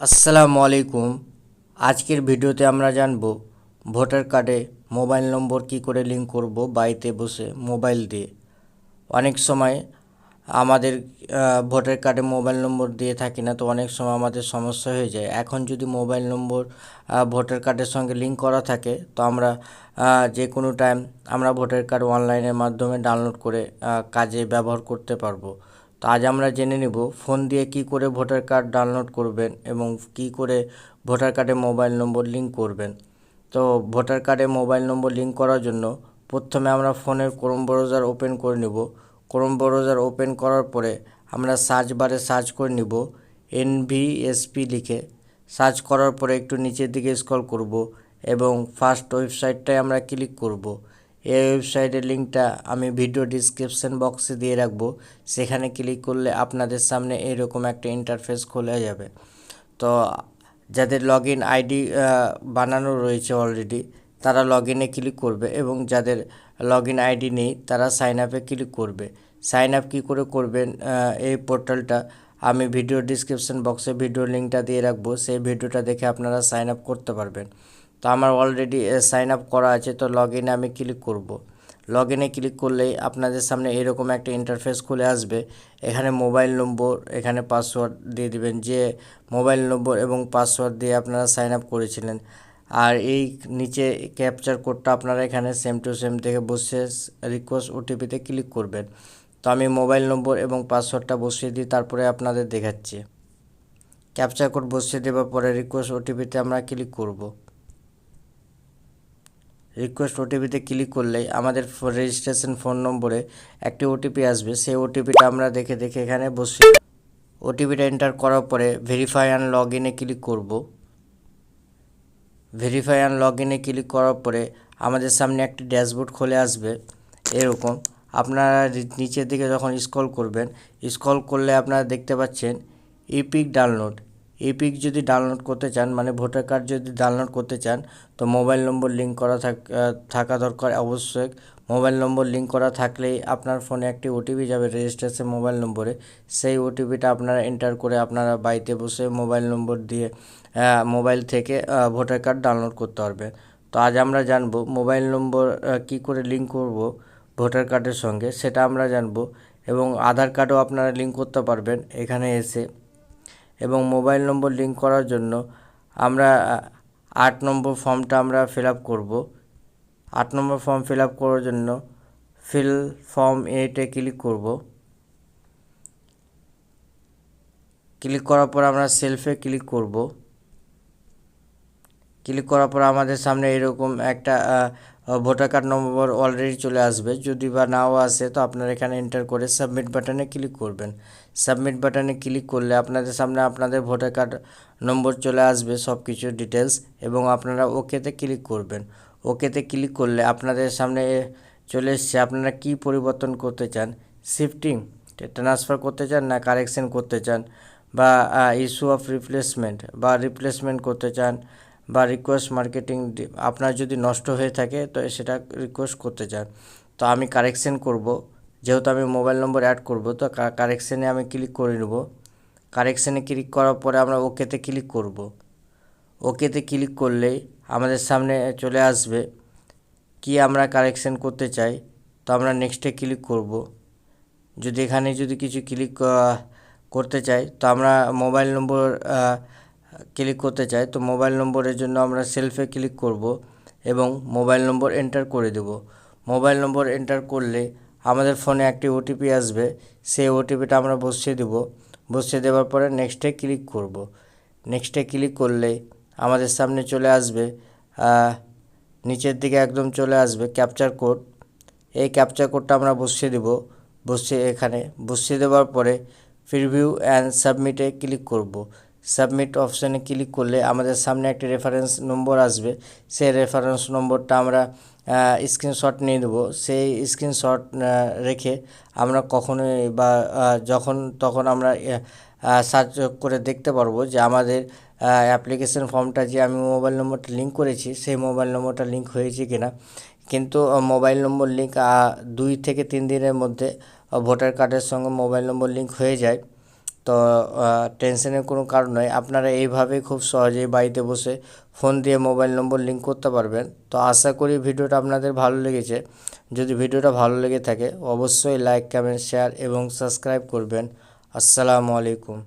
আসসালামু আলাইকুম আজকের ভিডিওতে আমরা জানব ভোটার কার্ডে মোবাইল নম্বর কি করে লিংক করব, বাড়িতে বসে মোবাইল দিয়ে। অনেক সময় আমাদের ভোটার কার্ডে মোবাইল নম্বর দিয়ে থাকি না, তো অনেক সময় আমাদের সমস্যা হয়ে যায়। এখন যদি মোবাইল নম্বর ভোটার কার্ডের সঙ্গে লিংক করা থাকে, তো আমরা যে কোনো টাইম আমরা ভোটার কার্ড অনলাইনের মাধ্যমে ডাউনলোড করে কাজে ব্যবহার করতে পারব। তো আজ আমরা জেনে নেব, ফোন দিয়ে কি করে ভোটার কার্ড ডাউনলোড করবেন এবং কি করে ভোটার কার্ডে মোবাইল নম্বর লিংক করবেন। তো ভোটার কার্ডে মোবাইল নম্বর লিংক করার জন্য প্রথমে আমরা ফোনের ক্রোম ব্রাউজার ওপেন করে নেব। ক্রোম ব্রাউজার ওপেন করার পরে আমরা সার্চ বারে সার্চ করে নিব এনভিএসপি লিখে। সার্চ করার পরে একটু নিচের দিকে স্ক্রল করব এবং ফার্স্ট ওয়েবসাইটটায় আমরা ক্লিক করব। এই ওয়েবসাইটের লিঙ্কটা আমি ভিডিও ডিসক্রিপশন বক্সে দিয়ে রাখব। সেখানে ক্লিক করলে আপনাদের সামনে এরকম একটা ইন্টারফেস খুলে যাবে। তো যাদের লগ ইন আইডি বানানো রয়েছে অলরেডি তারা লগ ইনে ক্লিক করবে এবং যাদের লগ ইন আইডি নেই, তারা সাইন আপে ক্লিক করবে। সাইন আপ কী করে করবেন এই পোর্টালটা আমি ভিডিও ডিসক্রিপশন বক্সে ভিডিও লিঙ্কটা দিয়ে রাখব। সেই ভিডিওটা দেখে আপনারা সাইন আপ করতে পারবেন। তো আমার অলরেডি সাইন আপ করা আছে, তো লগ ইনে আমি ক্লিক করব। লগ ইনে ক্লিক করলেই আপনাদের সামনে এরকম একটা ইন্টারফেস খুলে আসবে। এখানে মোবাইল নম্বর এখানে পাসওয়ার্ড দিয়ে দিবেন, যে মোবাইল নম্বর এবং পাসওয়ার্ড দিয়ে আপনারা সাইন আপ করেছিলেন। আর এই নিচে ক্যাপচার কোডটা আপনারা এখানে সেম টু সেম থেকে বসে রিকোয়েস্ট ওটিপিতে ক্লিক করবেন। তো আমি মোবাইল নম্বর এবং পাসওয়ার্ডটা বসিয়ে দিই তারপরে আপনাদের দেখাচ্ছি। ক্যাপচার কোড বসিয়ে দেওয়ার পরে রিকোয়েস্ট ওটিপিতে আমরা ক্লিক করব। রিকোয়েস্ট ওটিপিতে ক্লিক করলেই আমাদের রেজিস্ট্রেশন ফোন নম্বরে একটি ওটিপি আসবে। সেই ওটিপিটা আমরা দেখে দেখে এখানে বসে ওটিপিটা এন্টার করার পরে ভেরিফাই অ্যান্ড লগ ইনে ক্লিক করব। ভেরিফাই অ্যান্ড লগ ইনে ক্লিক করার পরে আমাদের সামনে একটি ড্যাশবোর্ড খুলে আসবে। এরকম আপনারা নিচের দিকে যখন স্ক্রল করবেন স্ক্রল করলে আপনারা দেখতে পাচ্ছেন ইপিক ডাউনলোড ইপিক যদি ডাউনলোড করতে চান মানে ভোটার কার্ড যদি ডাউনলোড করতে চান, তো মোবাইল নম্বর লিঙ্ক করা থাক- দরকার অবশ্যই। মোবাইল নম্বর লিঙ্ক করা থাকলেই আপনার ফোনে একটি ওটিপি যাবে রেজিস্ট্রেশন মোবাইল নম্বরে সেই ওটিপিটা আপনারা এন্টার করে আপনারা বাড়িতে বসে মোবাইল নম্বর দিয়ে মোবাইল থেকে ভোটার কার্ড ডাউনলোড করতে পারবেন তো আজ আমরা জানব মোবাইল নম্বর কী করে লিঙ্ক করব ভোটার কার্ডের সঙ্গে, সেটা আমরা জানব। এবং আধার কার্ডও আপনারা লিঙ্ক করতে পারবেন এখানে এসে। এবং মোবাইল নম্বর লিঙ্ক করার জন্য আমরা আট নম্বর ফর্মটা আমরা ফিল আপ করব। আট নম্বর ফর্ম ফিল আপ করার জন্য ফিল ফর্ম এটে ক্লিক করব। ক্লিক করার পর আমরা সেলফে ক্লিক করব। ক্লিক করার পর আমাদের সামনে এরকম একটা ভোটার কার্ড নম্বর অলরেডি চলে আসবে। যদি বা নাও আসে, তো আপনারা এখানে এন্টার করে সাবমিট বাটনে ক্লিক করবেন। সাবমিট বাটনে ক্লিক করলে আপনাদের সামনে আপনাদের ভোটার কার্ড নম্বর চলে আসবে সব কিছু ডিটেলস এবং আপনারা ওকেতে ক্লিক করবেন। ওকেতে ক্লিক করলে আপনাদের সামনে চলে এসছে। আপনারা কি পরিবর্তন করতে চান? শিফটিং ট্রান্সফার করতে চান না কারেকশন করতে চান? বা ইস্যু অফ রিপ্লেসমেন্ট বা রিপ্লেসমেন্ট করতে চান? বা রিকোয়েস্ট মার্কেটিং আপনার যদি নষ্ট হয়ে থাকে, তো সেটা রিকোয়েস্ট করতে চান। তো আমি কারেকশন করব। যেহেতু আমি মোবাইল নম্বর অ্যাড করব, তো কারেকশনে আমি ক্লিক করে নেব। কারেকশনে ক্লিক করার পরে আমরা ওকেতে ক্লিক করব। ওকেতে ক্লিক করলেই আমাদের সামনে চলে আসবে কি আমরা কারেকশন করতে চাই। তো আমরা নেক্সটে ক্লিক করব। যদি এখানে যদি কিছু ক্লিক করতে চাই, তো আমরা মোবাইল নম্বর ক্লিক করতে চাই, তো মোবাইল নম্বরের জন্য আমরা সেলফে ক্লিক করব এবং মোবাইল নম্বর এন্টার করে দেব। মোবাইল নম্বর এন্টার করলে আমাদের ফোনে একটি ওটিপি আসবে, সেই ওটিপিটা আমরা বসিয়ে দেব। বসিয়ে দেওয়ার পরে নেক্সটে ক্লিক করব। নেক্সটে ক্লিক করলে আমাদের সামনে চলে আসবে নিচের দিকে একদম চলে আসবে ক্যাপচার কোড এই ক্যাপচার কোডটা আমরা বসিয়ে দেব। বসিয়ে এখানে বসিয়ে দেওয়ার পরে প্রিভিউ অ্যান্ড সাবমিটে ক্লিক করব। সাবমিট অপশানে ক্লিক করলে আমাদের সামনে একটি রেফারেন্স নম্বর আসবে। সেই রেফারেন্স নম্বরটা আমরা স্ক্রিনশট নিয়ে দেবো সেই স্ক্রিনশট রেখে আমরা কখনোই বা যখন তখন আমরা সার্চ করে দেখতে পারব যে আমাদের অ্যাপ্লিকেশন ফর্মটা যে আমি মোবাইল নম্বরটা লিঙ্ক করেছি, সেই মোবাইল নম্বরটা লিঙ্ক হয়েছে কিনা। কিন্তু মোবাইল নম্বর লিঙ্ক দুই থেকে তিন দিনের মধ্যে ভোটার কার্ডের সঙ্গে মোবাইল নম্বর লিঙ্ক হয়ে যায়। তো টেনশনের কোনো কারণ নয় আপনারা এইভাবে খুব সহজেই বাড়িতে বসে ফোন দিয়ে মোবাইল নম্বর লিঙ্ক করতে পারবেন। তো আশা করি ভিডিওটা আপনাদের ভালো লেগেছে। যদি ভিডিওটা ভালো লেগে থাকে, অবশ্যই লাইক কমেন্ট শেয়ার এবং সাবস্ক্রাইব করবেন। আসসালামু আলাইকুম।